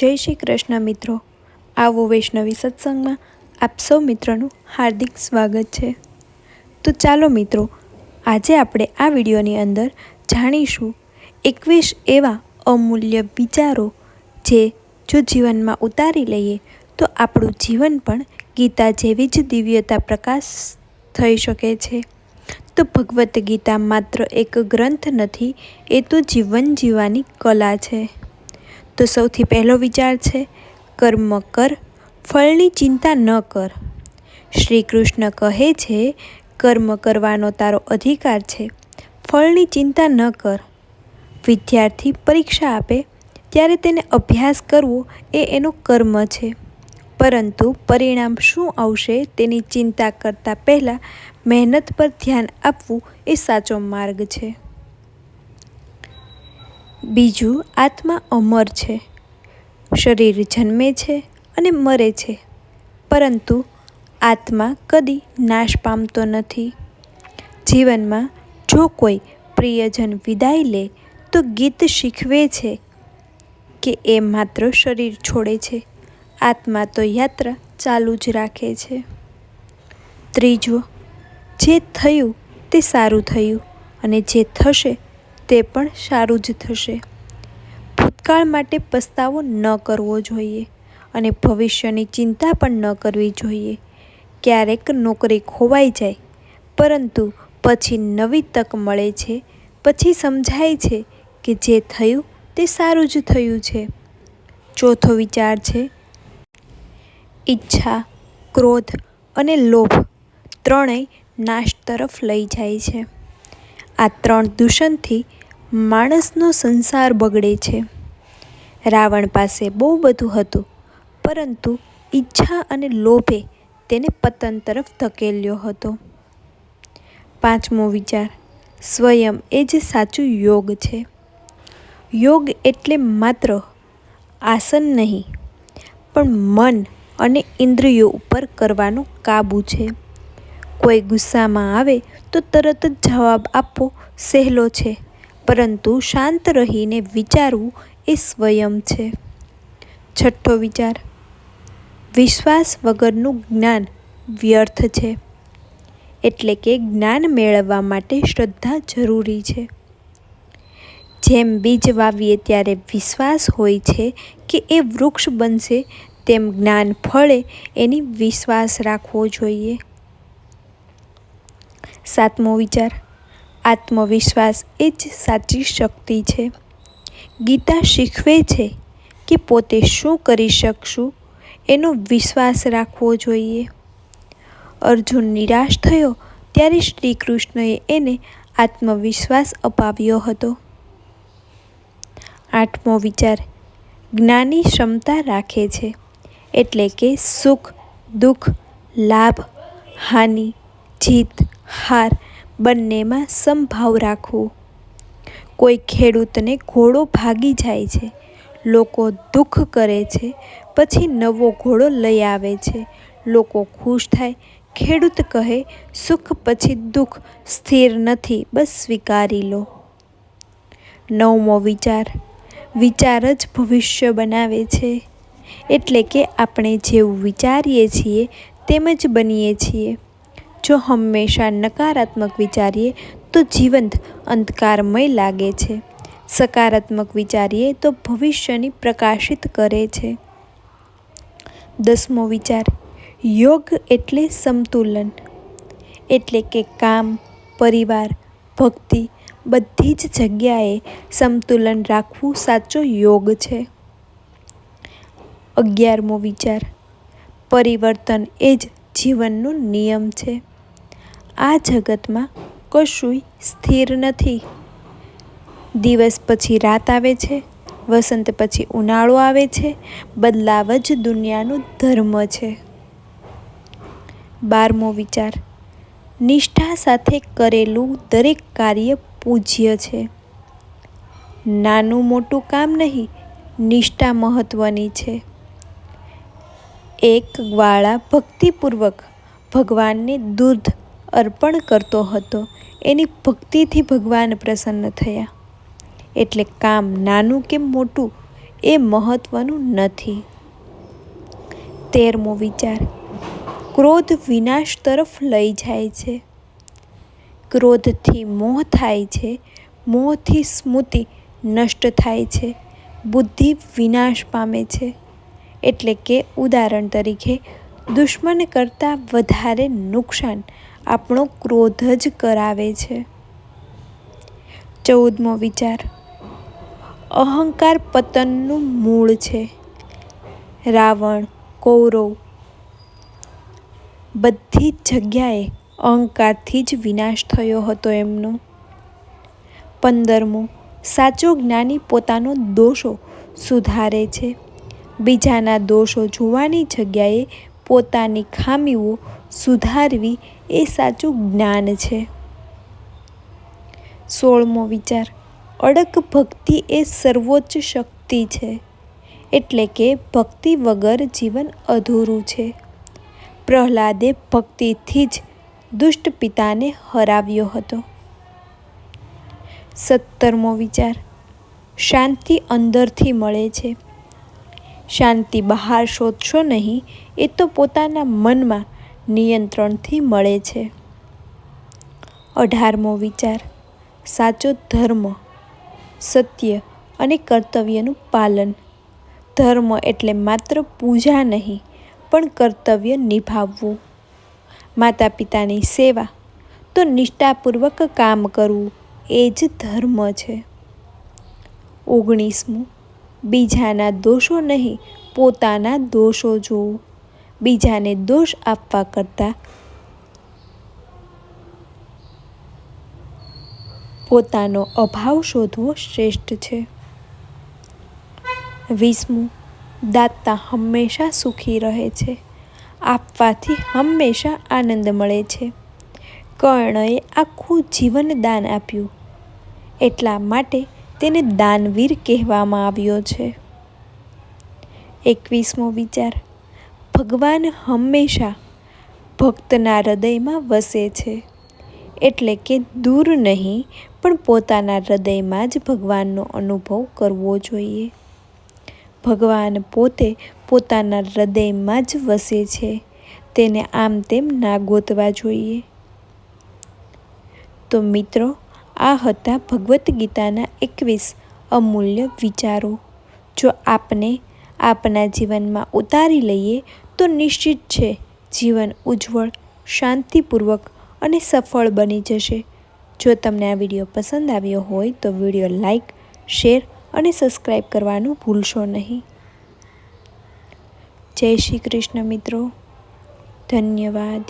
જય શ્રી કૃષ્ણ મિત્રો. આવો વૈષ્ણવી સત્સંગમાં આપ સૌ મિત્રોનું હાર્દિક સ્વાગત છે. તો ચાલો મિત્રો, આજે આપણે આ વિડીયોની અંદર જાણીશું એકવીસ એવા અમૂલ્ય વિચારો જે જો જીવનમાં ઉતારી લઈએ તો આપણું જીવન પણ ગીતા જેવી જ દિવ્યતા પ્રકાશ થઈ શકે છે. તો ભગવદ્ ગીતા માત્ર એક ગ્રંથ નથી, એ તો જીવન જીવવાની કલા છે. તો સૌથી પહેલો વિચાર છે, કર્મ કર, ફળની ચિંતા ન કર. શ્રી કૃષ્ણ કહે છે, કર્મ કરવાનો તારો અધિકાર છે, ફળની ચિંતા ન કર. વિદ્યાર્થી પરીક્ષા આપે, ત્યારે તેને અભ્યાસ કરવો એ એનો કર્મ છે. પરંતુ પરિણામ શું આવશે તેની ચિંતા કરતાં પહેલાં મહેનત પર ધ્યાન આપવું એ સાચો માર્ગ છે. બીજું આત્મા અમર છે. શરીર જન્મે છે અને મરે છે. પરંતુ આત્મા કદી નાશ પામતો નથી. જીવનમાં જો કોઈ પ્રિયજન વિદાય લે, તો ગીત શીખવે છે કે એ માત્ર શરીર છોડે છે. આત્મા તો યાત્રા ચાલુ જ રાખે છે. ત્રીજું, જે થયું તે સારું થયું અને જે થશે તે પણ સારું જ થશે. ભૂતકાળ માટે પસ્તાવો ન કરવો જોઈએ અને ભવિષ્યની ચિંતા પણ ન કરવી જોઈએ. ક્યારેક નોકરી ખોવાઈ જાય, પરંતુ પછી નવી તક મળે છે, પછી સમજાય છે કે જે થયું તે સારું જ થયું છે. ચોથો વિચાર છે, ઈચ્છા, ક્રોધ અને લોભ ત્રણેય નાશ તરફ લઈ જાય છે. આ ત્રણ દૂષણથી માણસનો સંસાર બગડે છે. રાવણ પાસે બહુ બધું હતું, પરંતુ ઈચ્છા અને લોભે તેને પતન તરફ ધકેલ્યો હતો. પાંચમો વિચાર, સ્વયં એ જ સાચું યોગ છે. યોગ એટલે માત્ર આસન નહીં, પણ મન અને ઇન્દ્રિયો ઉપર કરવાનો કાબૂ છે. કોઈ ગુસ્સામાં આવે તો તરત જ જવાબ આપવો સહેલો છે. પરંતુ શાંત રહીને વિચારવું એ સ્વયં છે. છઠ્ઠો વિચાર. વિશ્વાસ વગરનું જ્ઞાન વ્યર્થ છે. એટલે કે જ્ઞાન મેળવવા માટે શ્રદ્ધા જરૂરી છે. જેમ બીજ વાવીએ ત્યારે વિશ્વાસ હોય છે કે એ વૃક્ષ બનશે, તેમ જ્ઞાન ફળે એની વિશ્વાસ રાખવો જોઈએ. સાતમો વિચાર. આત્મવિશ્વાસ એ જ સાચી શક્તિ છે. ગીતા શીખવે છે કે પોતે શું કરી શકશું એનો વિશ્વાસ રાખવો જોઈએ. અર્જુન નિરાશ થયો ત્યારે શ્રી કૃષ્ણએ એને આત્મવિશ્વાસ અપાવ્યો હતો. આઠમો વિચાર, જ્ઞાની ક્ષમતા રાખે છે એટલે કે સુખ, દુઃખ, લાભ, હાનિ, જીત, હાર બંનેમાં સમભાવ રાખવો. કોઈ ખેડૂતને ઘોડો ભાગી જાય છે, લોકો દુઃખ કરે છે, પછી નવો ઘોડો લઈ આવે છે. લોકો ખુશ થાય, ખેડૂત કહે, સુખ પછી દુઃખ સ્થિર નથી, બસ સ્વીકારી લો. નવમો વિચાર. વિચાર જ ભવિષ્ય બનાવે છે. એટલે કે આપણે જેવું વિચારીએ છીએ, તેમ જ બનીએ છીએ. જો હંમેશા નકારાત્મક વિચારીએ, તો જીવંત, અંધકારમય લાગે છે. સકારાત્મક વિચારીએ, તો ભવિષ્યની પ્રકાશિત કરે છે. દસમો વિચાર, યોગ એટલે સંતુલન. એટલે કે કામ, પરિવાર, ભક્તિ, બધી જ જગ્યાએ સંતુલન રાખવું સાચો યોગ છે. અગિયારમો વિચાર, પરિવર્તન એ જ જીવનનો નિયમ છે. આ જગતમાં કશુંય સ્થિર નથી. દિવસ પછી રાત આવે છે, વસંત પછી ઉનાળો આવે છે, બદલાવ જ દુનિયાનો ધર્મ છે. બારમો વિચાર, નિષ્ઠા સાથે કરેલું દરેક કાર્ય પૂજ્ય છે. નાનું મોટું કામ નહીં, નિષ્ઠા મહત્ત્વની છે. એક ગ્વાળા ભક્તિપૂર્વક ભગવાનને દૂધ અર્પણ કરતો હતો. એની ભક્તિથી ભગવાન પ્રસન્ન થયા. એટલે કામ નાનું કે મોટું એ મહત્વનું નથી. તેરમો વિચાર. ક્રોધ વિનાશ તરફ લઈ જાય છે. ક્રોધથી મોહ થાય છે. મોહથી સ્મૃતિ નષ્ટ થાય છે. બુદ્ધિ વિનાશ પામે છે. એટલે કે ઉદાહરણ તરીકે, દુશ્મન કરતાં વધારે નુકસાન આપણો ક્રોધ જ કરાવે છે. ચૌદમો વિચાર. અહંકાર પતનનું મૂળ છે. રાવણ, કૌરવ બધી જ જગ્યાએ અહંકારથી જ વિનાશ થયો હતો એમનો. પંદરમું. સાચો જ્ઞાની પોતાનો દોષો સુધારે છે. બીજાના દોષો જોવાની જગ્યાએ પોતાની ખામીઓ સુધારવી એ સાચું જ્ઞાન છે. સોળમો વિચાર. અડક ભક્તિ એ સર્વોચ્ચ શક્તિ છે, એટલે કે ભક્તિ વગર જીવન અધૂરું છે. પ્રહલાદે ભક્તિથી જ દુષ્ટ પિતાને હરાવ્યો હતો. સત્તરમો વિચાર. શાંતિ અંદરથી મળે છે. શાંતિ બહાર શોધશો નહીં, એ તો પોતાના મનમાં નિયંત્રણથી મળે છે. અઢારમો વિચાર. સાચો ધર્મ, સત્ય અને કર્તવ્યનું પાલન. ધર્મ એટલે માત્ર પૂજા નહીં, પણ કર્તવ્ય નિભાવવું. માતા પિતાની સેવા, તો નિષ્ઠાપૂર્વક કામ કરવું, એ જ ધર્મ છે. ઓગણીસમું બીજાના દોષો નહીં, પોતાના દોષો જોવો બીજાને દોષ આપવા કરતાં પોતાનો અભાવ શોધવો શ્રેષ્ઠ છે. વીસમું દાતા હંમેશા સુખી રહે છે. આપવાથી હંમેશા આનંદ મળે છે. કર્ણએ આખું જીવન દાન આપ્યું. એટલા માટે તેને દાનવીર કહેવામાં આવ્યો છે. એકવીસમો વિચાર. ભગવાન હંમેશા ભક્તના હૃદયમાં વસે છે. એટલે કે દૂર નહીં, પણ પોતાના હૃદયમાં જ ભગવાનનો અનુભવ કરવો જોઈએ. ભગવાન પોતે પોતાના હૃદયમાં જ વસે છે. તેને આમ તેમ ના ગોતવા જોઈએ. તો મિત્રો આ હતા ભગવદ્ ગીતાના એકવીસ અમૂલ્ય વિચારો. જો આપને આપના જીવનમાં ઉતારી લઈએ, તો નિશ્ચિત છે, જીવન ઉજ્જવળ, શાંતિપૂર્વક અને સફળ બની જશે. જો તમને આ વીડિયો પસંદ આવ્યો હોય, તો વીડિયો લાઈક, શેર અને સબસ્ક્રાઈબ કરવાનું ભૂલશો નહીં. જય શ્રી કૃષ્ણ મિત્રો. ધન્યવાદ.